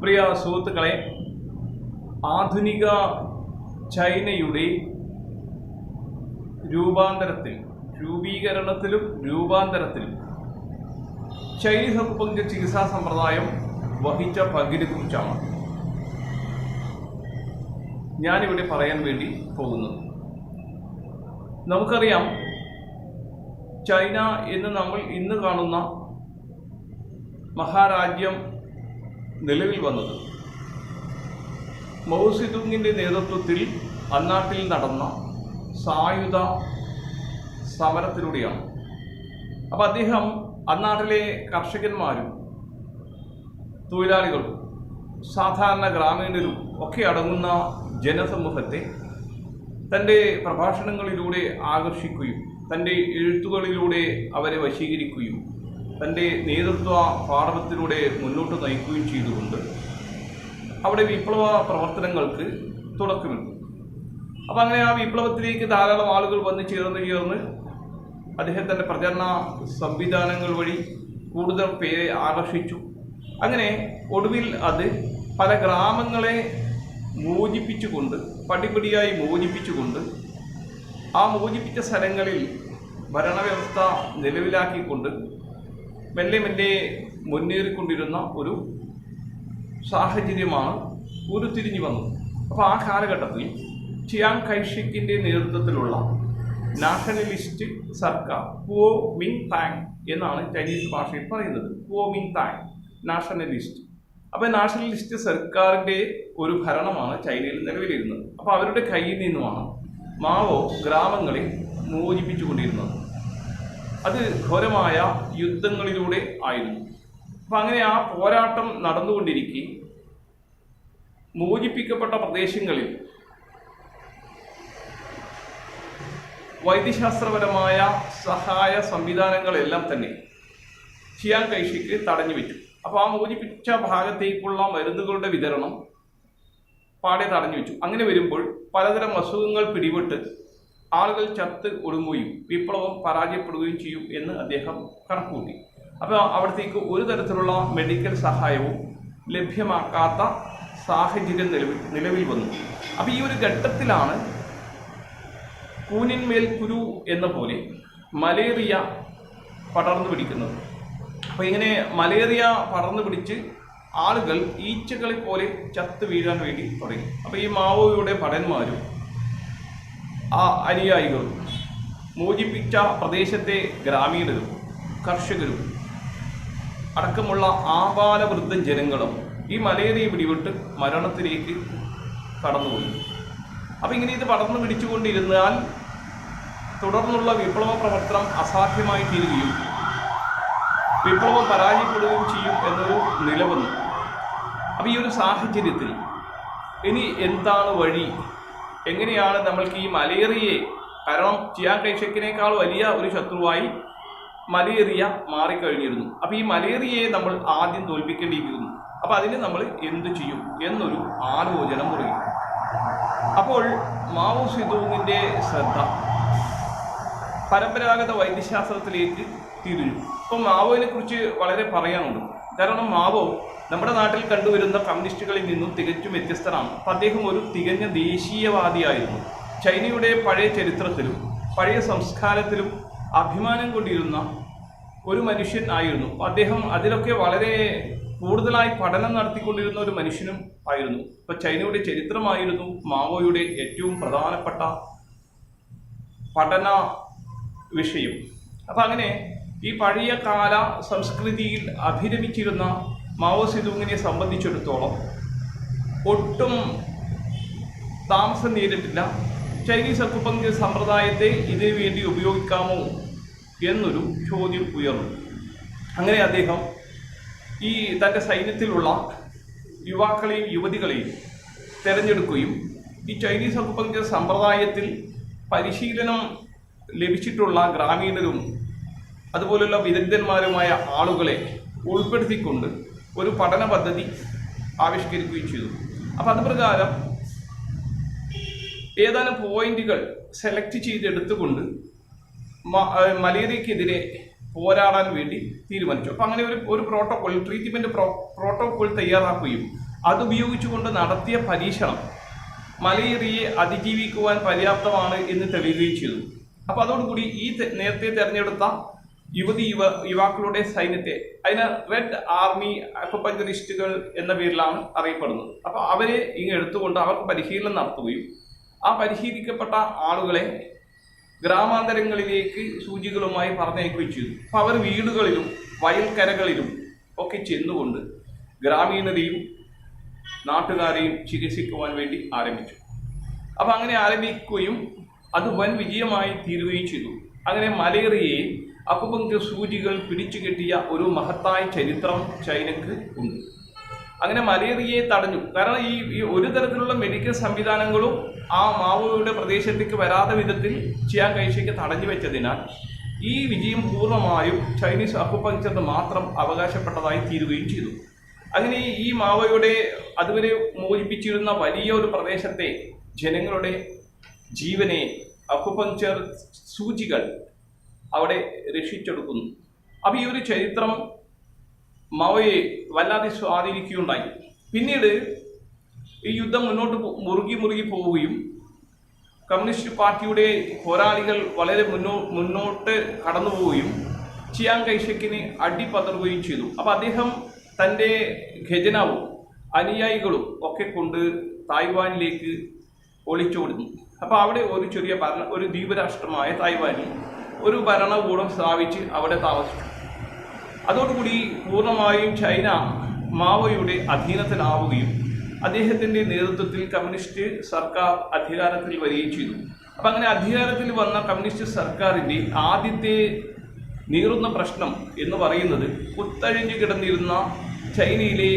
പ്രിയ സുഹൃത്തുക്കളെ ആധുനിക ചൈനയുടെ രൂപാന്തരത്തിൽ രൂപീകരണത്തിലും രൂപാന്തരത്തിലും ചൈനീസ് അക്കുപങ്ക്ചർ ചികിത്സാ സമ്പ്രദായം വഹിച്ച പങ്കിനെ കുറിച്ചാണ് ഞാനിവിടെ പറയാൻ വേണ്ടി പോകുന്നത്. നമുക്കറിയാം ചൈന എന്ന് നമ്മൾ ഇന്ന് കാണുന്ന മഹാരാജ്യം നിലവിൽ വന്നത്. മൗസിദുങ്ങിന്റെ നേതൃത്വത്തിൽ അന്നാട്ടിൽ നടന്ന സായുധ സമരത്തിലൂടെയാണ്. അപ്പോൾ അദ്ദേഹം അന്നാട്ടിലെ കർഷകന്മാരും തൊഴിലാളികളും സാധാരണ ഗ്രാമീണരും ഒക്കെ അടങ്ങുന്ന ജനസമൂഹത്തെ തന്റെ പ്രഭാഷണങ്ങളിലൂടെ ആകർഷിക്കുകയും തന്റെ എഴുത്തുകളിലൂടെ അവരെ വശീകരിക്കുകയും തന്റെ നേതൃത്വ പാഠവത്തിലൂടെ മുന്നോട്ട് നയിക്കുകയും ചെയ്തുകൊണ്ട് അവിടെ വിപ്ലവ പ്രവർത്തനങ്ങൾക്ക് തുടക്കമിട്ടു. അപ്പം അങ്ങനെ ആ വിപ്ലവത്തിലേക്ക് ധാരാളം ആളുകൾ വന്നു ചേർന്ന് ചേർന്ന് അദ്ദേഹത്തിന്റെ പ്രചരണ സംവിധാനങ്ങൾ വഴി കൂടുതൽ പേരെ ആകർഷിച്ചു. അങ്ങനെ ഒടുവിൽ അത് പല ഗ്രാമങ്ങളെ മോചിപ്പിച്ചുകൊണ്ട് പടിപടിയായി മോചിപ്പിച്ചുകൊണ്ട് ആ മോചിപ്പിച്ച സ്ഥലങ്ങളിൽ ഭരണവ്യവസ്ഥ നിലവിലാക്കിക്കൊണ്ട് മെല്ലെ മെല്ലെ മുന്നേറിക്കൊണ്ടിരുന്ന ഒരു സാഹചര്യമാണ് ഉരുത്തിരിഞ്ഞു വന്നത്. അപ്പോൾ ആ കാലഘട്ടത്തിൽ ചിയാങ് കൈഷിക്കിന്റെ നേതൃത്വത്തിലുള്ള നാഷണലിസ്റ്റ് സർക്കാർ കുവോ മിങ് താങ് എന്നാണ് ചൈനീസ് ഭാഷയിൽ പറയുന്നത്. കുവോ മിങ് താങ് നാഷണലിസ്റ്റ്. അപ്പോൾ നാഷണലിസ്റ്റ് സർക്കാരിന്റെ ഒരു ഭരണമാണ് ചൈനയിൽ നിലവിലിരുന്നത്. അപ്പോൾ അവരുടെ കയ്യിൽ നിന്നുമാണ് മാവോ ഗ്രാമങ്ങളെ മോചിപ്പിച്ചുകൊണ്ടിരുന്നത്. അത് ഘോരമായ യുദ്ധങ്ങളിലൂടെ ആയിരുന്നു. അപ്പം അങ്ങനെ ആ പോരാട്ടം നടന്നുകൊണ്ടിരിക്കെ. മോചിപ്പിക്കപ്പെട്ട പ്രദേശങ്ങളിൽ വൈദ്യശാസ്ത്രപരമായ സഹായ സംവിധാനങ്ങളെല്ലാം തന്നെ ചിയാൻ കൈഷിക്ക് തടഞ്ഞു വെച്ചു. അപ്പോൾ ആ മോചിപ്പിച്ച ഭാഗത്തേക്കുള്ള മരുന്നുകളുടെ വിതരണം പാടെ തടഞ്ഞു വെച്ചു. അങ്ങനെ വരുമ്പോൾ പലതരം അസുഖങ്ങൾ പിടിപെട്ട് ആളുകൾ ചത്ത് ഒടുങ്ങുകയും വിപ്ലവം പരാജയപ്പെടുകയും ചെയ്യും എന്ന് അദ്ദേഹം കണക്കുകൂട്ടി. അപ്പോൾ അവിടത്തേക്ക് ഒരു തരത്തിലുള്ള മെഡിക്കൽ സഹായവും ലഭ്യമാക്കാത്ത സാഹചര്യം നിലവിൽ നിലവിൽ വന്നു. അപ്പോൾ ഈ ഒരു ഘട്ടത്തിലാണ് കൂനിന്മേൽ കുരു എന്ന പോലെ മലേറിയ പടർന്നു പിടിക്കുന്നത്. അപ്പോൾ ഇങ്ങനെ മലേറിയ പടർന്നു പിടിച്ച് ആളുകൾ ഈച്ചകളെ പോലെ ചത്ത് വീഴാൻ വേണ്ടി തുടങ്ങി. അപ്പോൾ ഈ മാവോയുടെ ഭടന്മാരും ആ അനുയായികളും മോചിപ്പിച്ച പ്രദേശത്തെ ഗ്രാമീണരും കർഷകരും അടക്കമുള്ള ആപാലവൃദ്ധ ജനങ്ങളും ഈ മലേറിയ പിടിപെട്ട് മരണത്തിലേക്ക് കടന്നുപോയി. അപ്പം ഇങ്ങനെ ഇത് പടർന്നു പിടിച്ചുകൊണ്ടിരുന്നാൽ തുടർന്നുള്ള വിപ്ലവ പ്രവർത്തനം അസാധ്യമായി തീരുകയും വിപ്ലവം പരാജയപ്പെടുകയും ചെയ്യും എന്നൊരു നിലവന്നു. അപ്പോൾ അപ്പം ഈ ഒരു സാഹചര്യത്തിൽ ഇനി എന്താണ് വഴി? എങ്ങനെയാണ് നമ്മൾക്ക് ഈ മലേറിയയെ കാരണം ചിയാൻ കൈഷക്കിനേക്കാൾ വലിയ ഒരു ശത്രുവായി മലേറിയ മാറിക്കഴിഞ്ഞിരുന്നു. അപ്പോൾ ഈ മലേറിയയെ നമ്മൾ ആദ്യം തോൽപ്പിക്കേണ്ടിയിരിക്കുന്നു. അപ്പോൾ അതിന് നമ്മൾ എന്ത് ചെയ്യും എന്നൊരു ആലോചന മുറുകി അപ്പോൾ മാവോ സിദൂങ്ങിന്റെ ശ്രദ്ധ പരമ്പരാഗത വൈദ്യശാസ്ത്രത്തിലേക്ക് തിരിഞ്ഞു. ഇപ്പം മാവുവിനെ കുറിച്ച് വളരെ പറയാനുണ്ട്. കാരണം മാവോ നമ്മുടെ നാട്ടിൽ കണ്ടുവരുന്ന കമ്മ്യൂണിസ്റ്റുകളിൽ നിന്നും തികച്ചും വ്യത്യസ്തനാണ്. അപ്പം അദ്ദേഹം ഒരു തികഞ്ഞ ദേശീയവാദിയായിരുന്നു. ചൈനയുടെ പഴയ ചരിത്രത്തിലും പഴയ സംസ്കാരത്തിലും അഭിമാനം കൊണ്ടിരുന്ന ഒരു മനുഷ്യൻ ആയിരുന്നു. അദ്ദേഹം അതിലൊക്കെ വളരെ കൂടുതലായി പഠനം നടത്തിക്കൊണ്ടിരുന്ന ഒരു മനുഷ്യനും ആയിരുന്നു. ഇപ്പൊ ചൈനയുടെ ചരിത്രമായിരുന്നു മാവോയുടെ ഏറ്റവും പ്രധാനപ്പെട്ട പഠന വിഷയം. അപ്പം അങ്ങനെ ഈ പഴയ കാല സംസ്കൃതിയിൽ അഭിരമിച്ചിരുന്ന മാവോ സിദുങ്ങിനെ സംബന്ധിച്ചിടത്തോളം ഒട്ടും താമസം നേരിട്ടില്ല ചൈനീസ് അക്കുപങ്ക് സമ്പ്രദായത്തെ ഇതിനു വേണ്ടി ഉപയോഗിക്കാമോ എന്നൊരു ചോദ്യം ഉയർന്നു. അങ്ങനെ അദ്ദേഹം ഈ തന്റെ സൈന്യത്തിലുള്ള യുവാക്കളെയും യുവതികളെയും തിരഞ്ഞെടുക്കുകയും ഈ ചൈനീസ് അക്കുപങ്ക് സമ്പ്രദായത്തിൽ പരിശീലനം ലഭിച്ചിട്ടുള്ള ഗ്രാമീണരും അതുപോലുള്ള വിദഗ്ധന്മാരുമായ ആളുകളെ ഉൾപ്പെടുത്തിക്കൊണ്ട് ഒരു പഠന പദ്ധതി ആവിഷ്കരിക്കുകയും ചെയ്തു. അപ്പം അത് പ്രകാരം ഏതാനും പോയിന്റുകൾ സെലക്ട് ചെയ്തെടുത്തുകൊണ്ട് മലേറിയക്കെതിരെ പോരാടാൻ വേണ്ടി തീരുമാനിച്ചു. അപ്പം അങ്ങനെ ഒരു ഒരു പ്രോട്ടോകോൾ ട്രീറ്റ്മെന്റ് പ്രോ പ്രോട്ടോകോൾ തയ്യാറാക്കുകയും അതുപയോഗിച്ചുകൊണ്ട് നടത്തിയ പരീക്ഷണം മലേറിയയെ അതിജീവിക്കുവാൻ പര്യാപ്തമാണ് എന്ന് തെളിയുകയും ചെയ്തു. അപ്പോൾ അതോടുകൂടി ഈ നേരത്തെ തെരഞ്ഞെടുത്ത യുവതി യുവ യുവാക്കളുടെ സൈന്യത്തെ അതിന് റെഡ് ആർമി അക്വപഞ്ചറിസ്റ്റുകൾ എന്ന പേരിലാണ് അറിയപ്പെടുന്നത്. അപ്പോൾ അവരെ ഇങ്ങ് എടുത്തുകൊണ്ട് അവർക്ക് പരിശീലനം നടത്തുകയും ആ പരിശീലിക്കപ്പെട്ട ആളുകളെ ഗ്രാമാന്തരങ്ങളിലേക്ക് സൂചികളുമായി പറഞ്ഞയക്കുകയും ചെയ്തു. അപ്പോൾ അവർ വീടുകളിലും വയൽക്കരകളിലും ഒക്കെ ചെന്നുകൊണ്ട് ഗ്രാമീണരെയും നാട്ടുകാരെയും ചികിത്സിക്കുവാൻ വേണ്ടി ആരംഭിച്ചു. അപ്പോൾ അങ്ങനെ ആരംഭിക്കുകയും അത് വൻ വിജയമായി തീരുകയും ചെയ്തു. അങ്ങനെ മലേറിയയെ അക്കുപങ്ക്ചർ സൂചികൾ പിടിച്ചു കെട്ടിയ ഒരു മഹത്തായ ചരിത്രം ചൈനക്ക് ഉണ്ട്. അങ്ങനെ മലേറിയയെ തടഞ്ഞു. കാരണം ഈ ഈ ഒരു തരത്തിലുള്ള മെഡിക്കൽ സംവിധാനങ്ങളും ആ മാവോയുടെ പ്രദേശത്തേക്ക് വരാത്ത വിധത്തിൽ ചിയാൻ കൈഷയ്ക്ക് തടഞ്ഞു വെച്ചതിനാൽ ഈ വിജയം പൂർണമായും ചൈനീസ് അക്കുപങ്ക്ചറിന് മാത്രം അവകാശപ്പെട്ടതായി തീരുകയും ചെയ്തു. അങ്ങനെ ഈ മാവോയുടെ അതുവരെ മോചിപ്പിച്ചിരുന്ന വലിയ ഒരു പ്രദേശത്തെ ജനങ്ങളുടെ ജീവനെ അക്കുപങ്ക്ചർ സൂചികൾ അവിടെ രക്ഷിച്ചെടുക്കുന്നു. അപ്പോൾ ഈ ഒരു ചരിത്രം മാവോയെ വല്ലാതെ സ്വാധീനിക്കുകയുണ്ടായി. പിന്നീട് ഈ യുദ്ധം മുന്നോട്ട് മുറുകി മുറുകി പോവുകയും കമ്മ്യൂണിസ്റ്റ് പാർട്ടിയുടെ പോരാളികൾ വളരെ മുന്നോ മുന്നോട്ട് കടന്നു പോവുകയും ചിയാങ് കൈഷക്കിന് അടിപതറുകയും ചെയ്തു. അപ്പോൾ അദ്ദേഹം തന്റെ ഖജനാവും അനുയായികളും ഒക്കെ കൊണ്ട് തായ്വാനിലേക്ക് ഒളിച്ചോടുന്നു. അപ്പോൾ അവിടെ ഒരു ചെറിയ ഭരണ ഒരു ദ്വീപരാഷ്ട്രമായ തായ്വാനിൽ ഒരു ഭരണകൂടം സ്ഥാപിച്ച് അവിടെ താമസിച്ചു. അതോടുകൂടി പൂർണമായും ചൈന മാവോയുടെ അധീനത്തിലാവുകയും അദ്ദേഹത്തിന്റെ നേതൃത്വത്തിൽ കമ്മ്യൂണിസ്റ്റ് സർക്കാർ അധികാരത്തിൽ വരികയും ചെയ്തു. അപ്പം അങ്ങനെ അധികാരത്തിൽ വന്ന കമ്മ്യൂണിസ്റ്റ് സർക്കാരിന്റെ ആദ്യത്തെ നീറുന്ന പ്രശ്നം എന്ന് പറയുന്നത് കുത്തഴിഞ്ഞു കിടന്നിരുന്ന ചൈനയിലെ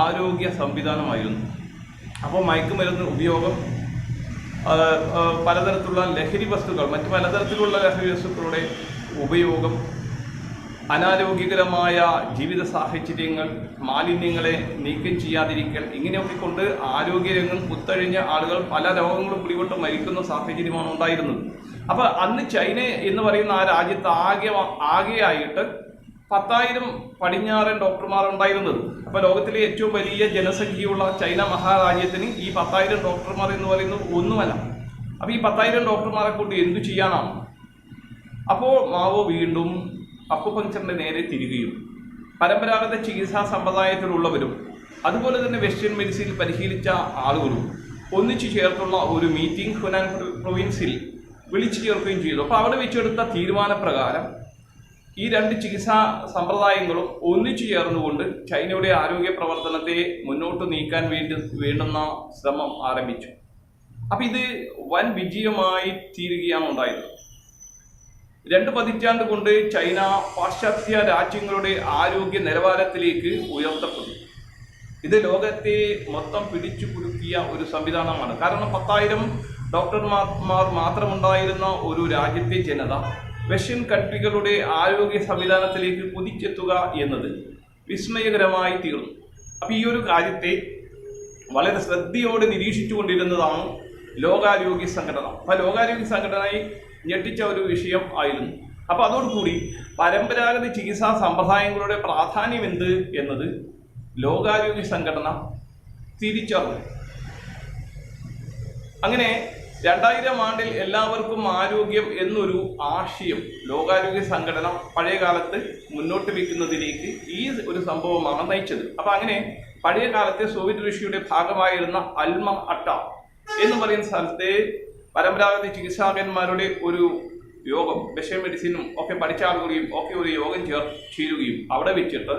ആരോഗ്യ സംവിധാനമായിരുന്നു. അപ്പോൾ മയക്കുമരുന്ന് ഉപയോഗം പലതരത്തിലുള്ള ലഹരി വസ്തുക്കൾ മറ്റ് പലതരത്തിലുള്ള ലഹരി വസ്തുക്കളുടെ ഉപയോഗം അനാരോഗ്യകരമായ ജീവിത സാഹചര്യങ്ങൾ മാലിന്യങ്ങളെ നീക്കം ചെയ്യാതിരിക്കൽ ഇങ്ങനെയൊക്കെ കൊണ്ട് ആരോഗ്യരംഗം കുത്തഴിഞ്ഞ ആളുകൾ പല രോഗങ്ങളും പിടിപെട്ട് മരിക്കുന്ന സാഹചര്യമാണ് ഉണ്ടായിരുന്നത്. അപ്പോൾ അന്ന് ചൈന എന്ന് പറയുന്ന ആ രാജ്യത്ത് ആകെ ആകെയായിട്ട് പത്തായിരം പടിഞ്ഞാറൻ ഡോക്ടർമാർ ഉണ്ടായിരുന്നത്. അപ്പൊ ലോകത്തിലെ ഏറ്റവും വലിയ ജനസംഖ്യയുള്ള ചൈന മഹാരാജ്യത്തിന് ഈ പത്തായിരം ഡോക്ടർമാർ എന്ന് പറയുന്നത് ഒന്നുമല്ല. അപ്പൊ ഈ പത്തായിരം ഡോക്ടർമാരെ കൊണ്ട് എന്തു ചെയ്യാനാണ്? അപ്പോൾ മാവോ വീണ്ടും അക്കുപങ്ചറിന്റെ നേരെ തിരികെയും. പരമ്പരാഗത ചികിത്സാ സമ്പ്രദായത്തിലുള്ളവരും അതുപോലെ തന്നെ വെസ്റ്റേൺ മെഡിസിനിൽ പരിശീലിച്ച ആളുകളും ഒന്നിച്ചു ചേർത്തുള്ള ഒരു മീറ്റിംഗ് ഹുനാൻ പ്രൊവിൻസിൽ വിളിച്ചു ചേർക്കുകയും ചെയ്തു. അപ്പോൾ അവിടെ വെച്ചെടുത്ത തീരുമാനപ്രകാരം ഈ രണ്ട് ചികിത്സാ സമ്പ്രദായങ്ങളും ഒന്നിച്ചു ചേർന്നുകൊണ്ട് ചൈനയുടെ ആരോഗ്യ പ്രവർത്തനത്തെ മുന്നോട്ട് നീക്കാൻ വേണ്ടി വേണ്ടുന്ന ശ്രമം ആരംഭിച്ചു. അപ്പം ഇത് വൻ വിജയമായി തീരുകയാണ് ഉണ്ടായത്. രണ്ട് പതിറ്റാണ്ട് കൊണ്ട് ചൈന പാശ്ചാത്യ രാജ്യങ്ങളുടെ ആരോഗ്യ നിലവാരത്തിലേക്ക് ഉയർത്തപ്പെട്ടു. ഇത് ലോകത്തെ മൊത്തം പിടിച്ചു കുലുക്കിയ ഒരു സംവിധാനമാണ്. കാരണം പത്തായിരം ഡോക്ടർമാർ മാത്രമുണ്ടായിരുന്ന ഒരു രാജ്യത്തെ ജനത വെസ്റ്റേൺ കൺട്രികളുടെ ആരോഗ്യ സംവിധാനത്തിലേക്ക് കുതിച്ചെത്തുക എന്നത് വിസ്മയകരമായി തീർന്നു. അപ്പോൾ ഈ ഒരു കാര്യത്തെ വളരെ ശ്രദ്ധയോടെ നിരീക്ഷിച്ചുകൊണ്ടിരുന്നതാണ് ലോകാരോഗ്യ സംഘടന. അപ്പം ലോകാരോഗ്യ സംഘടനയെ ഞെട്ടിച്ച ഒരു വിഷയം ആയിരുന്നു. അപ്പോൾ അതോടുകൂടി പരമ്പരാഗത ചികിത്സാ സമ്പ്രദായങ്ങളുടെ പ്രാധാന്യം എന്ത് എന്നത് ലോകാരോഗ്യ സംഘടന തിരിച്ചറിഞ്ഞു. അങ്ങനെ രണ്ടായിരം ആണ്ടിൽ എല്ലാവർക്കും ആരോഗ്യം എന്നൊരു ആശയം ലോകാരോഗ്യ സംഘടന പഴയ കാലത്ത് മുന്നോട്ട് വയ്ക്കുന്നതിലേക്ക് ഈ ഒരു സംഭവമാണ് നയിച്ചത്. അപ്പൊ അങ്ങനെ പഴയ കാലത്തെ സോവിയറ്റ് റഷ്യയുടെ ഭാഗമായിരുന്ന അൽമ അട്ട എന്ന് പറയുന്ന സ്ഥലത്തെ പരമ്പരാഗത ചികിത്സാകന്മാരുടെ ഒരു യോഗം വിഷ മെഡിസിനും ഒക്കെ പഠിച്ച ആളുകളെയും ഒക്കെ ഒരു യോഗം ചേർ ചേരുകയും അവിടെ വെച്ചിട്ട്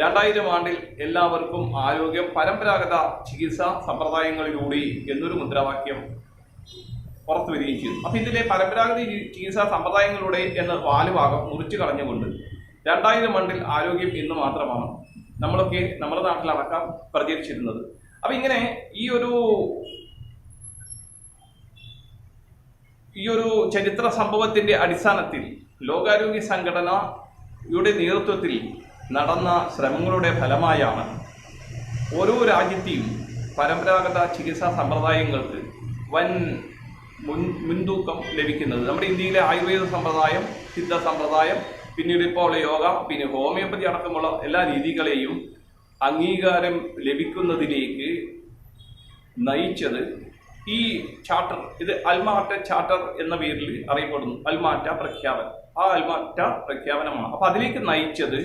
രണ്ടായിരം ആണ്ടിൽ എല്ലാവർക്കും ആരോഗ്യം പരമ്പരാഗത ചികിത്സാ സമ്പ്രദായങ്ങളിലൂടെ എന്നൊരു മുദ്രാവാക്യം പുറത്തു വരികയും ചെയ്തു. അപ്പൊ ഇതിലെ പരമ്പരാഗത ചികിത്സാ സമ്പ്രദായങ്ങളുടെ എന്ന വാലുഭാഗം മുറിച്ചു കളഞ്ഞുകൊണ്ട് രണ്ടായിരം മണ്ടിൽ ആരോഗ്യം എന്ന് മാത്രമാണ് നമ്മളൊക്കെ നമ്മുടെ നാട്ടിലടക്കം പ്രചരിച്ചിരുന്നത്. അപ്പൊ ഇങ്ങനെ ഈ ഒരു ഈ ഒരു ചരിത്ര സംഭവത്തിന്റെ അടിസ്ഥാനത്തിൽ ലോകാരോഗ്യ സംഘടനയുടെ നേതൃത്വത്തിൽ നടന്ന ശ്രമങ്ങളുടെ ഫലമായാണ് ഓരോ രാജ്യത്തെയും പരമ്പരാഗത ചികിത്സാ സമ്പ്രദായങ്ങൾക്ക് വൻ മുൻ മുൻതൂക്കം ലഭിക്കുന്നത്. നമ്മുടെ ഇന്ത്യയിലെ ആയുർവേദ സമ്പ്രദായം സിദ്ധ സമ്പ്രദായം പിന്നീട് ഇപ്പോൾ യോഗ പിന്നെ ഹോമിയോപ്പതി അടക്കമുള്ള എല്ലാ രീതികളെയും അംഗീകാരം ലഭിക്കുന്നതിലേക്ക് നയിച്ചത് ഈ ചാർട്ടർ ഇത് അൽമാറ്റ ചാർട്ടർ എന്ന പേരിൽ അറിയപ്പെടുന്നു. അൽമാറ്റ പ്രഖ്യാപനം. ആ അൽമാറ്റ പ്രഖ്യാപനമാണ്. അപ്പോൾ അതിലേക്ക് നയിച്ചത്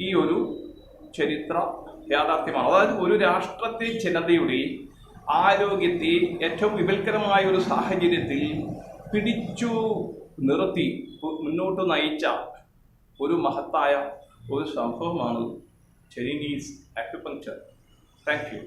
ഈ ഒരു ചരിത്ര യാഥാർത്ഥ്യമാണ്. അതായത് ഒരു രാഷ്ട്രത്തെ ജനതയുടെ ആരോഗ്യത്തെ ഏറ്റവും വിപൽക്കരമായ ഒരു സാഹചര്യത്തിൽ പിടിച്ചു നിർത്തി മുന്നോട്ട് നയിച്ച ഒരു മഹത്തായ ഒരു സംഭവമാണ് ചൈനീസ് അക്യുപങ്ക്ചർ താങ്ക് യു